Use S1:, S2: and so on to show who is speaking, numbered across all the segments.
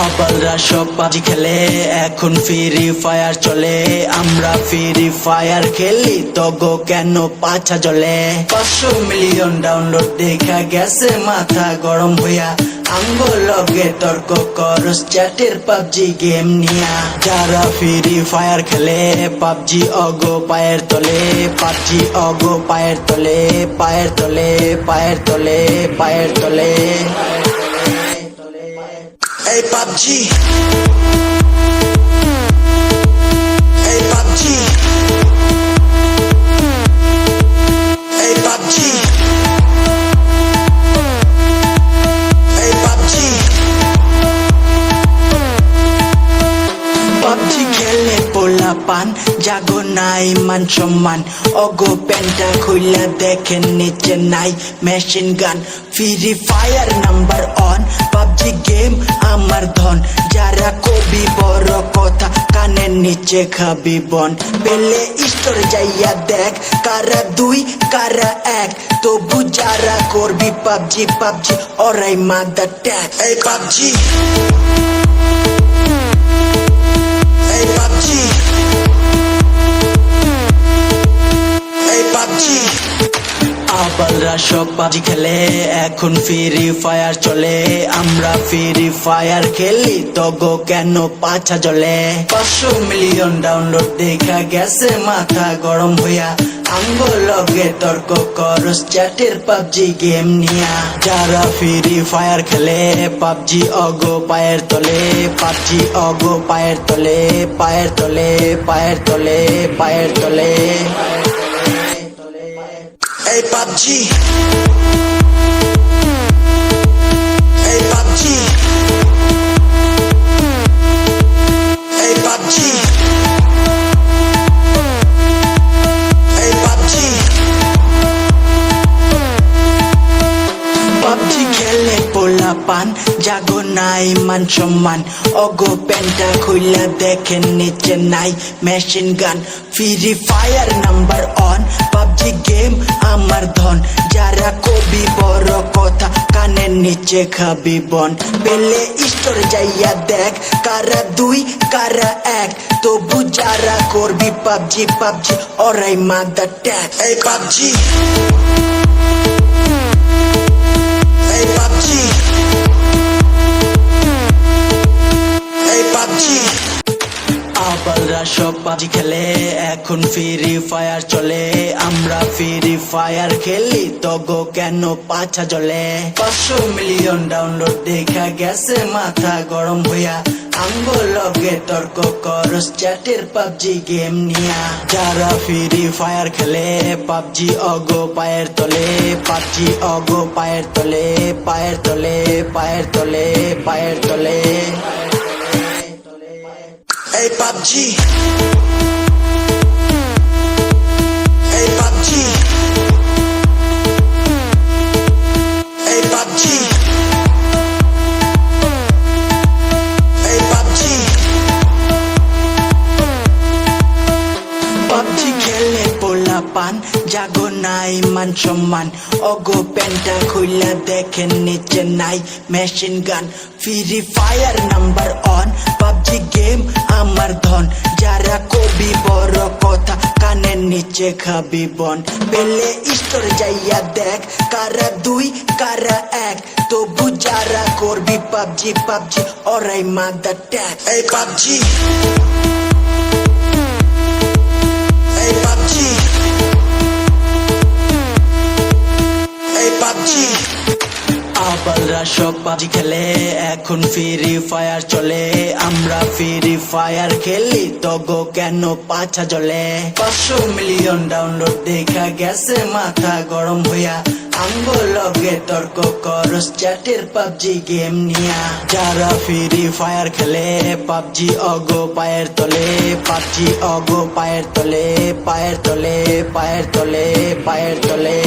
S1: আবালরা সব পাজি খেলে, এখন ফ্রি ফায়ার চলে। আমরা ফ্রি ফায়ার খেলি, তগো কেন পাছা জলে? পাঁচশো মিলিয়ন ডাউনলোড দেখা গেছে, মাথা গরম হইয়া। আঙ্গো লগে তর্ক করস চ্যাটের পাবজি গেম নিয়া। যারা ফ্রি ফায়ার খেলে, পাবজি অগো পায়ের তলে, পাবজি অগো পায়ের তলে পায়ের তলে পায়ের তলে পায়ের তলে। এই পাবজি এই পাবজি এই পাবজি এই পাবজি পাবজি খেলে পোলা পান জাগো নাই মান সম্মান অগো প্যান্টা খুইলা দেখেন নিচে নাই machine gun Free Fire number one PUBG game আমার ধন যারা কবি বড় কথা কানের নিচে খাবি বন পেলে স্টোর যাইয়া দেখ কারা দুই কারা এক তবু যারা করবি পাবজি পাবজি ওরাই মাদার ট্যাগ এই পাবজি এই পাবজি আবালরা সব পাবজি খেলে, এখন ফ্রি ফায়ার চলে। আমরা ফ্রি ফায়ার খেলি তগো কেন পাছা জলে পাঁচশো মিলিয়ন ডাউনলোড দেখা গেছে, মাথা গরম হইয়া। আঙ্গো লগে তর্ক করস চ্যাটের পাবজি গেম নিয়া। যারা ফ্রি ফায়ার খেলে, পাবজি অগো পায়ের তলে, পাবজি অগো পায়ের তলে পায়ের তলে পায়ের তলে পায়ের তলে। এই পাবজি এই পাবজি এই পাবজি এই পাবজি পাবজি খেলে পোলা পান জাগো নাই মান সম্মান অগো প্যান্টা খুইলা দেখেন নিচে নাই machine gun free fire number আমার ধন। যারা কবি, বড় কথা, কানের নিচে খাবি বন। পেলে স্টোর যাইয়া দেখ, কারা দুই, কারা এক। তবু যারা করবি পাবজি পাবজি, ওরাই মাদার ট্যাগ এই পাবজি। এই পাবজি। এই পাবজি। আবালরা সব পাবজি খেলে, এখন ফ্রি ফায়ার চলে। আমরা ফ্রি ফায়ার খেলি, তগো কেন পাছা জলে পাঁচশো মিলিয়ন ডাউনলোড দেখা গেছে, মাথা গরম হইয়া। আঙ্গো লগে তর্ক করস চ্যাটের পাবজি গেম নিয়া। যারা ফ্রি ফায়ার খেলে, পাবজি অগো পায়ের তলে, পাবজি অগো পায়ের তলে পায়ের তলে পায়ের তলে পায়ের তলে। এই পাবজি। এই machine gun Free Fire number one PUBG game আমার ধন যারা কবি, বড় কথা, কানের নিচে খাবি বন। পেলে স্টোর যাইয়া দেখ, কারা দুই, কারা এক। তবু যারা করবি, পাবজি পাবজি, ওরাই মাদার ট্যাগ এই পাবজি। সব পাবজি খেলে, এখন ফ্রি ফায়ার চলে। আমরা ফ্রি ফায়ার খেলি, তগো কেন পাছা জলে পাঁচশো মিলিয়ন ডাউনলোড দেখা গেছে, মাথা গরম হইয়া। আঙ্গো লগে তর্ক করস চ্যাটের পাবজি গেম নিয়া। যারা ফ্রি ফায়ার খেলে, পাবজি অগো পায়ের তলে। পাবজি অগো পায়ের তলে পায়ের তলে পায়ের তলে পায়ের তলে।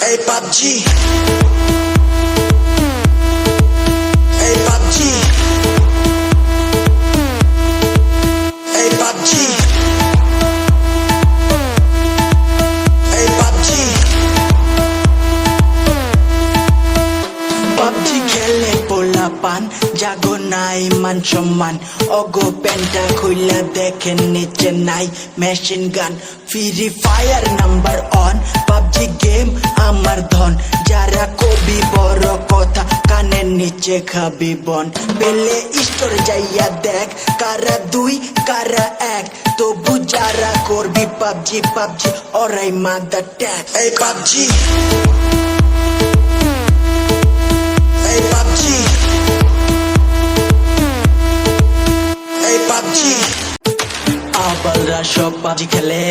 S1: এই পাবজি এই পাবজি এই পাবজি এই পাবজি পাবজি খেলে পান জাগো নাই মান সম্মান অগো প্যান্টা খুইলা দেখেন নিচে নাই machine gun Free Fire number one PUBG game আমার ধন। যারা কবি, বড় কথা, কানের নিচে খাবি বন। পেলে স্টোর যাইয়া দেখ, কারা দুই, কারা এক। তবু যারা করবি পাবজি পাবজি ওরাই মাদার ট্যাক এই পাবজি এই পাবজি আবালরা সব পাবজি খেলে,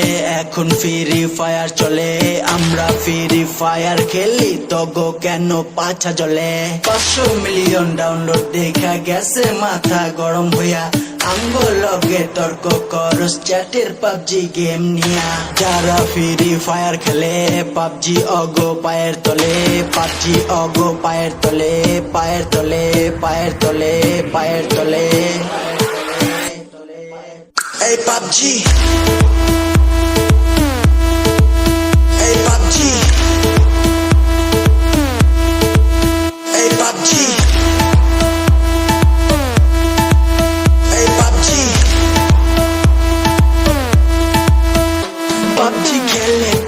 S1: এখন ফ্রি ফায়ার চলে। আমরা ফ্রি ফায়ার খেলি, তগো কেন পাছা জলে? পাঁচশো মিলিয়ন ডাউনলোড দেখা গেছে, মাথা গরম হইয়া। আঙ্গো লগে তর্ক করস চ্যাটের পাবজি গেম নিয়া। যারা ফ্রি ফায়ার খেলে, পাবজি অগো পায়ের তলে, পাবজি অগো পায়ের তলে পায়ের তলে পায়ের তলে পায়ের তলে। এই পাবজি এই পাবজি এই পাবজি পাবজি পাবজি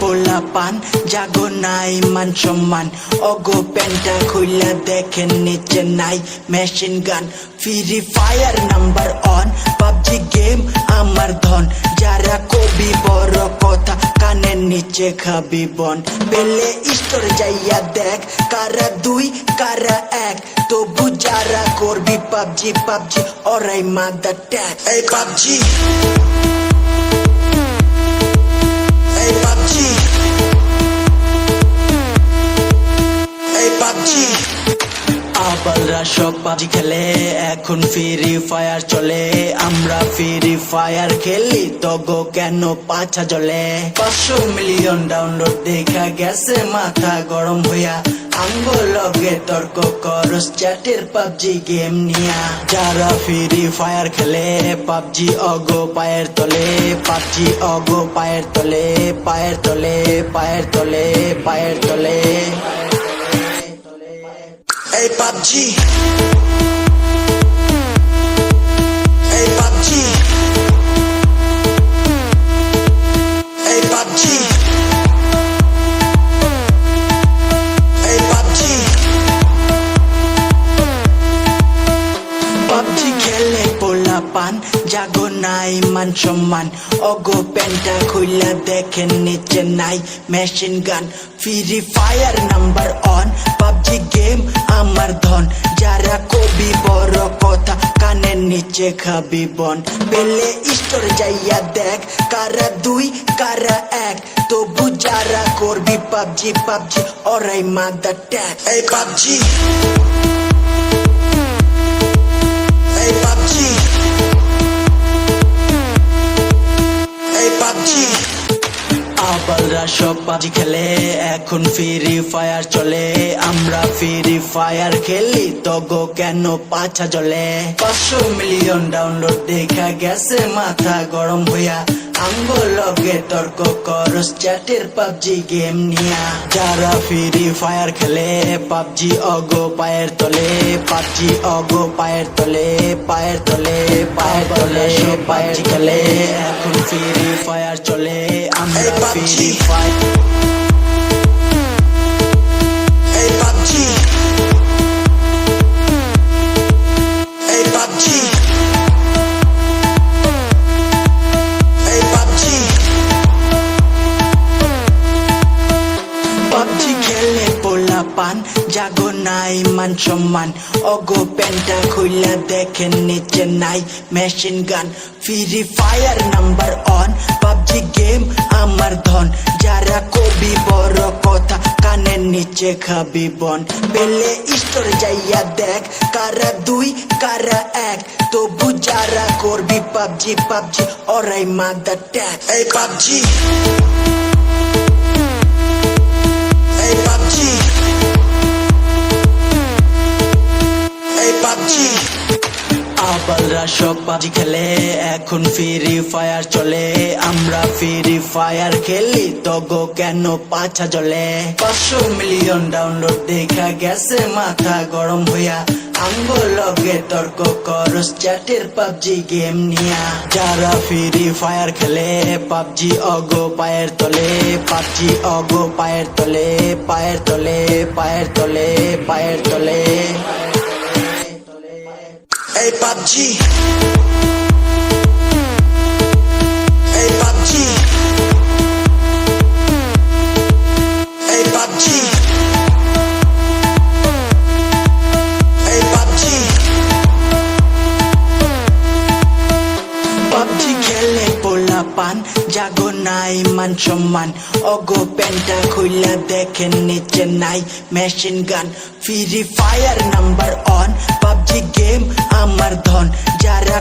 S1: পোলা পান জাগো নাই মান সম্মান অগো প্যান্টা খুইলা দেখেন নিচে নাই machine gun Free Fire number one PUBG game আমার ধন যারা কবি, বড় কথা, কানের নিচে খাবি বন। পেলে স্টোর যাইয়া দেখ, কারা দুই, কারা এক। তবু যারা করবি পাবজি পাবজি ওরাই মাদার ট্যাগ এই পাবজি এই পাবজি এই পাবজি আবালরা সব পাবজি খেলে, এখন ফ্রি ফায়ার চলে। আমরা ফ্রি ফায়ার খেলি, তগো কেন পাছা জলে পাঁচশো মিলিয়ন ডাউনলোড দেখা গেছে, মাথা গরম হইয়া। আঙ্গো লগে তর্ক করস চ্যাটের পাবজি গেম নিয়া। যারা ফ্রি ফায়ার খেলে, পাবজি অগো পায়ের তলে। পাবজি অগো পায়ের তলে পায়ের তলে পায়ের তলে পায়ের তলে। এই পান জাগো নাই মান সম্মান অগো প্যান্টা খুইলা দেখেন নিচে নাই machine gun Free Fire number one PUBG game আমার ধন যারা কবি বড় কথা কানের নিচে খাবি বন পেলে স্টোর যাইয়া দেখ কারা দুই কারা এক তবু যারা করবি পাবজি পাবজি ওরাই মাদার ট্যাগ এই পাবজি এই পাবজি পাবজি আবালরা সব পাবজি খেলে, এখন ফ্রি ফায়ার চলে। আমরা ফ্রি ফায়ার খেলি, তগো কেন পাছা জলে পাঁচশো মিলিয়ন ডাউনলোড দেখা গেছে, মাথা গরম হইয়া আঙ্গো লগে তর্ক করস চ্যাটের পাবজি গেম নিয়া। যারা ফ্রি ফায়ার খেলে পাবজি অগো পায়ের তলে পাবজি অগো পায়ের তলে পায়ের তলে পায়ের তলে পায়ের খেলে। এখন ফ্রি ফায়ার চলে আমরা ফ্রি ফায়ার নাই মান অগো প্যান্টা খুইলা দেখেন নিচে নাই machine gun Free Fire number one PUBG game আমার ধন যারা কবি বড় কথা কানের নিচে খাবি বন পেলে স্টোর যাইয়া দেখ কারা দুই কারা এক তবু যারা করবি পাবজি পাবজি ওরাই মাদার ট্যাগ এই পাবজি এই পাবজি পাবজি আবালরা সব পাবজি খেলে, এখন ফ্রি ফায়ার চলে। আমরা ফ্রি ফায়ার খেলি তগো কেন পাছা জলে পাঁচশো মিলিয়ন ডাউনলোড দেখা গেছে, মাথা গরম হইয়া। আঙ্গো তর্ক করস চ্যাটের পাবজি গেম নিয়া। যারা ফ্রি ফায়ার খেলে পাবজি অগো পায়ের তলে পাবজি অগো পায়ের তলে পায়ের তলে পায়ের তলে পায়ের তলে। এই পাবজি এই পাবজি এই পাবজি এই পাবজি পাবজি খেলে পোলা পান জাগো নাই মান সম্মান অগো প্যান্টা খুইলা দেখেন নিচে নাই machine gun Free Fire number one PUBG game আমার ধন যারা